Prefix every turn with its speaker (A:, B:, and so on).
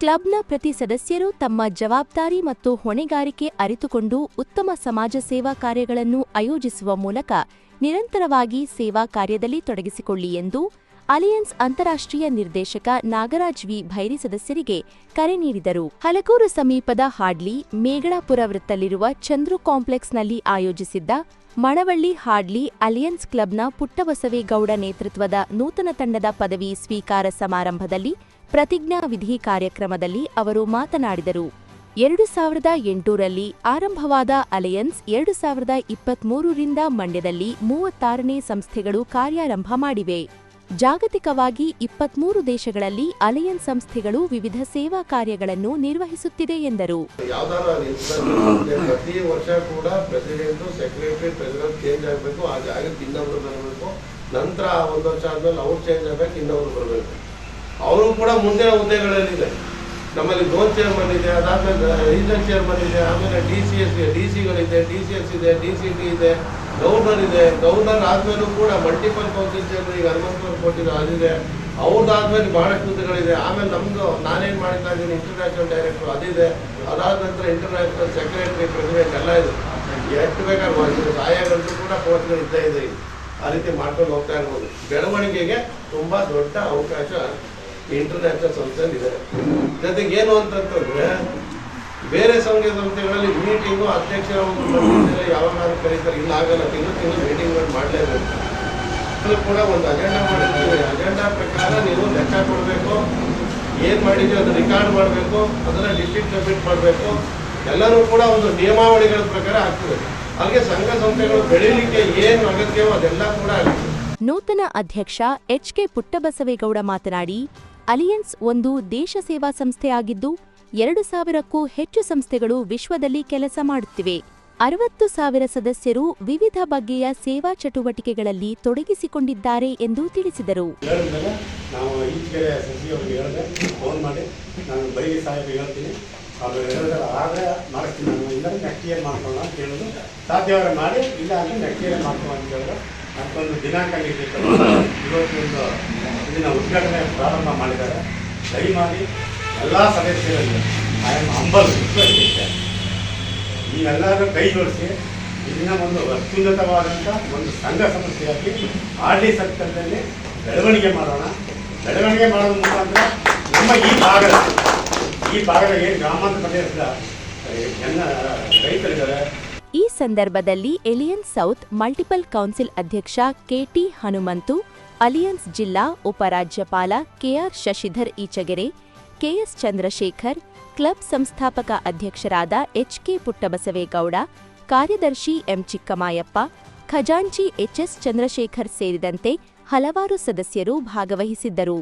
A: ಕ್ಲಬ್ನ ಪ್ರತಿ ಸದಸ್ಯರು ತಮ್ಮ ಜವಾಬ್ದಾರಿ ಮತ್ತು ಹೊಣೆಗಾರಿಕೆ ಅರಿತುಕೊಂಡು ಉತ್ತಮ ಸಮಾಜ ಸೇವಾ ಕಾರ್ಯಗಳನ್ನು ಆಯೋಜಿಸುವ ಮೂಲಕ ನಿರಂತರವಾಗಿ ಸೇವಾ ಕಾರ್ಯದಲ್ಲಿ ತೊಡಗಿಸಿಕೊಳ್ಳಿ ಎಂದು ಅಲಿಯನ್ಸ್ ಅಂತಾರಾಷ್ಟ್ರೀಯ ನಿರ್ದೇಶಕ ನಾಗರಾಜ್ ವಿ. ಭೈರಿ ಸದಸ್ಯರಿಗೆ ಕರೆ ನೀಡಿದರು. ಹಲಗೂರು ಸಮೀಪದ ಹಾಡ್ಲಿ ಮೇಗಳಾಪುರ ವೃತ್ತಲ್ಲಿರುವ ಚಂದ್ರು ಕಾಂಪ್ಲೆಕ್ಸ್ನಲ್ಲಿ ಆಯೋಜಿಸಿದ್ದ ಮಣವಳ್ಳಿ ಹಾಡ್ಲಿ ಅಲಿಯನ್ಸ್ ಕ್ಲಬ್ನ ಪುಟ್ಟಬಸವೇಗೌಡ ನೇತೃತ್ವದ ನೂತನ ತಂಡದ ಪದವಿ ಸ್ವೀಕಾರ ಸಮಾರಂಭದಲ್ಲಿ ಪ್ರತಿಜ್ಞಾ ವಿಧಿ ಕಾರ್ಯಕ್ರಮದಲ್ಲಿ ಅವರು ಮಾತನಾಡಿದರು. ಎರಡು ಸಾವಿರದ ಎಂಟೂರಲ್ಲಿ ಆರಂಭವಾದ ಅಲಯನ್ಸ್ ಎರಡು ಸಾವಿರದ ಇಪ್ಪತ್ಮೂರರಿಂದ ಮಂಡ್ಯದಲ್ಲಿ ಮೂವತ್ತಾರನೇ ಸಂಸ್ಥೆಗಳು ಕಾರ್ಯಾರಂಭ ಮಾಡಿವೆ. ಜಾಗತಿಕವಾಗಿ ಇಪ್ಪತ್ಮೂರು ದೇಶಗಳಲ್ಲಿ ಅಲಯನ್ಸ್ ಸಂಸ್ಥೆಗಳು ವಿವಿಧ ಸೇವಾ ಕಾರ್ಯಗಳನ್ನು ನಿರ್ವಹಿಸುತ್ತಿದೆ ಎಂದರು.
B: ಪ್ರತಿ ವರ್ಷ ಕೂಡ ಪ್ರೆಸಿಡೆಂಟ್ ಸೆಕ್ರೆಟರಿ ಪ್ರೆಸಿಡೆಂಟ್ ಚೇಂಜ್ ಆಗಬೇಕು, ಆ ಜಾಗಕ್ಕೆ ಬರಬೇಕು. ನಂತರ ಒಂದು ವರ್ಷ ಆದ್ಮೇಲೆ ಅವ್ರು ಚೇಂಜ್ ಆಗಬೇಕು, ಇನ್ನೊಬ್ರು ಬರಬೇಕು. ಅವರು ಕೂಡ ಮುಂದಿನ ಹುದ್ದೆಗಳಲ್ಲಿದೆ. ನಮ್ಮಲ್ಲಿ ಲೋನ್ ಚೇರ್ಮನ್ ಇದೆ, ಅದಾದ್ಮೇಲೆ ರೀಜನ್ ಚೇರ್ಮನ್ ಇದೆ, ಆಮೇಲೆ ಡಿ ಸಿ ಎಸ್ ಡಿ ಸಿಗಳಿದೆ, ಡಿ ಸಿ ಎಸ್ ಇದೆ, ಡಿ ಸಿ ಟಿ ಇದೆ ಗವರ್ನರ್ ಇದೆ. ಗವರ್ನರ್ ಆದ್ಮೇಲೂ ಕೂಡ ಮಲ್ಟಿಪಲ್ ಕೌನ್ಸಿಲ್ ಚೇರ್ಮನ್ ಈಗ ಹನುಮಂತವ್ರು ಕೊಟ್ಟಿದ್ದು ಅದಿದೆ ಅವ್ರದ್ದಾದ್ಮೇಲೆ ಬಹಳಷ್ಟು ಹುದ್ದೆಗಳಿದೆ. ಆಮೇಲೆ ನಮ್ಮದು ನಾನೇನು ಮಾಡ್ತಾ ಇದ್ದೀನಿ ಇಂಟರ್ನ್ಯಾಷನಲ್ ಡೈರೆಕ್ಟರ್ ಅದಿದೆ. ಅದಾದ ನಂತರ ಇಂಟರ್ನ್ಯಾಷನಲ್ ಸೆಕ್ರೆಟರಿ ಪ್ರೆಸಿಡೆಂಟ್ ಎಲ್ಲ ಇದೆ. ಎಷ್ಟು ಬೇಕಾದ್ರೆ ಸಹಾಯಗಳದ್ದು ಕೂಡ ಕೋರ್ಟ್ಗಳು ಇದ್ದೇ ಇದೆ. ಆ ರೀತಿ ಮಾಡ್ಕೊಂಡು ಹೋಗ್ತಾ ಇರ್ಬೋದು. ಬೆಳವಣಿಗೆಗೆ ತುಂಬಾ ದೊಡ್ಡ ಅವಕಾಶ ಇಂಟರ್ನ್ಯಾಷನಲ್ ಸಂಸ್ಥೆಯಲ್ಲಿ ಇದೆ. ಜೊತೆಗೆ ಏನು ಅಂತಂತಂದ್ರೆ, ಬೇರೆ ಸಂಘ ಸಂಸ್ಥೆಗಳಲ್ಲಿ ಮೀಟಿಂಗು ಅಧ್ಯಕ್ಷರ ಒಂದು ಯಾವಾಗ ಕರೀತಾರೆ. ಇಲ್ಲ, ಆಗಲ್ಲ. ತಿಂಗಳು ತಿಂಗಳು ಮೀಟಿಂಗ್ಗಳು ಮಾಡಲೇಬೇಕು. ಕೂಡ ಒಂದು ಅಜೆಂಡಾ ಮಾಡಿರ್ತೀವಿ ಅಜೆಂಡಾ ಪ್ರಕಾರ ನೀವು ಲೆಕ್ಕ ಕೊಡಬೇಕು. ಏನು ಮಾಡಿದ್ವಿ ಅದು ರೆಕಾರ್ಡ್ ಮಾಡಬೇಕು. ಅದನ್ನ ಡಿಸ್ಟ್ರಿಕ್ಟ್ ಸಬ್ಮಿಟ್ ಮಾಡಬೇಕು. ಎಲ್ಲರೂ ಕೂಡ ಒಂದು ನಿಯಮಾವಳಿಗಳ ಪ್ರಕಾರ ಆಗ್ತದೆ. ಹಾಗೆ ಸಂಘ ಸಂಸ್ಥೆಗಳು ಬೆಳೀಲಿಕ್ಕೆ ಏನು ಅಗತ್ಯವೋ ಅದೆಲ್ಲ ಕೂಡ
A: ನೂತನ ಅಧ್ಯಕ್ಷ ಎಚ್ ಕೆ ಪುಟ್ಟಬಸವೇಗೌಡ ಮಾತನಾಡಿ ಅಲಿಯನ್ಸ್ ಒಂದು ದೇಶ ಸೇವಾ ಸಂಸ್ಥೆಯಾಗಿದ್ದು ಎರಡು ಸಾವಿರಕ್ಕೂ ಹೆಚ್ಚು ಸಂಸ್ಥೆಗಳು ವಿಶ್ವದಲ್ಲಿ ಕೆಲಸ ಮಾಡುತ್ತಿವೆ. ಅರವತ್ತು ಸಾವಿರ ಸದಸ್ಯರು ವಿವಿಧ ಬಗೆಯ ಸೇವಾ ಚಟುವಟಿಕೆಗಳಲ್ಲಿ ತೊಡಗಿಸಿಕೊಂಡಿದ್ದಾರೆ ಎಂದು ತಿಳಿಸಿದರು.
C: ಮಾಡಿ ಇಲ್ಲ ಅಂದರೆ ನೆಕ್ಸ್ಟ್ ಇಯರ್ ಮಾಡ್ಕೊಳ್ಳೋಣ ಅಂತ ಹೇಳಿದ್ರೆ. ಅದಕ್ಕೊಂದು ದಿನಾಂಕ ನಿಗದಿತ ಇವತ್ತು ಒಂದು ಇದನ್ನ ಉದ್ಘಾಟನೆ ಪ್ರಾರಂಭ ಮಾಡಿದ್ದಾರೆ. ದಯಮಾಡಿ ಎಲ್ಲ ಸದಸ್ಯರಲ್ಲಿ ಐ ಆಮ್ ಅಂಬಲ್ ರಿಕ್ವೆಸ್ಟ್ ನೀವೆಲ್ಲರೂ ಕೈ ಜೋಡಿಸಿ ಇದನ್ನ ಒಂದು ಅತ್ಯುನ್ನತವಾದಂಥ ಒಂದು ಸಂಘ ಸಂಸ್ಥೆಯಾಗಿ ಆರ್ ಡಿ ಸರ್ಕಲ್ನಲ್ಲಿ ಬೆಳವಣಿಗೆ ಮಾಡೋಣ. ಬೆಳವಣಿಗೆ ಮಾಡೋದ್ರ ಮುಖಾಂತರ ನಮ್ಮ ಈ ಭಾಗದ ಈ ಭಾಗದ ಏನು ಗ್ರಾಮಾಂತರ ಪ್ರದೇಶದ ಜನ ರೈತರಿದ್ದಾರೆ
A: ಈ ಸಂದರ್ಭದಲ್ಲಿ ಎಲಿಯನ್ಸ್ ಸೌತ್ ಮಲ್ಟಿಪಲ್ ಕೌನ್ಸಿಲ್ ಅಧ್ಯಕ್ಷ ಕೆಟಿ ಹನುಮಂತು, ಅಲಿಯನ್ಸ್ ಜಿಲ್ಲಾ ಉಪರಾಜ್ಯಪಾಲ K R Shashidhar Echagere, K S Chandrashekhar, club ಸಂಸ್ಥಾಪಕ ಅಧ್ಯಕ್ಷರಾದ ಎಚ್ಕೆ ಪುಟ್ಟಬಸವೇಗೌಡ, ಕಾರ್ಯದರ್ಶಿ ಎಂ. ಚಿಕ್ಕಮಾಯಪ್ಪ, ಖಜಾಂಚಿ ಎಚ್ಎಸ್ ಚಂದ್ರಶೇಖರ್ ಸೇರಿದಂತೆ ಹಲವಾರು ಸದಸ್ಯರು ಭಾಗವಹಿಸಿದ್ದರು.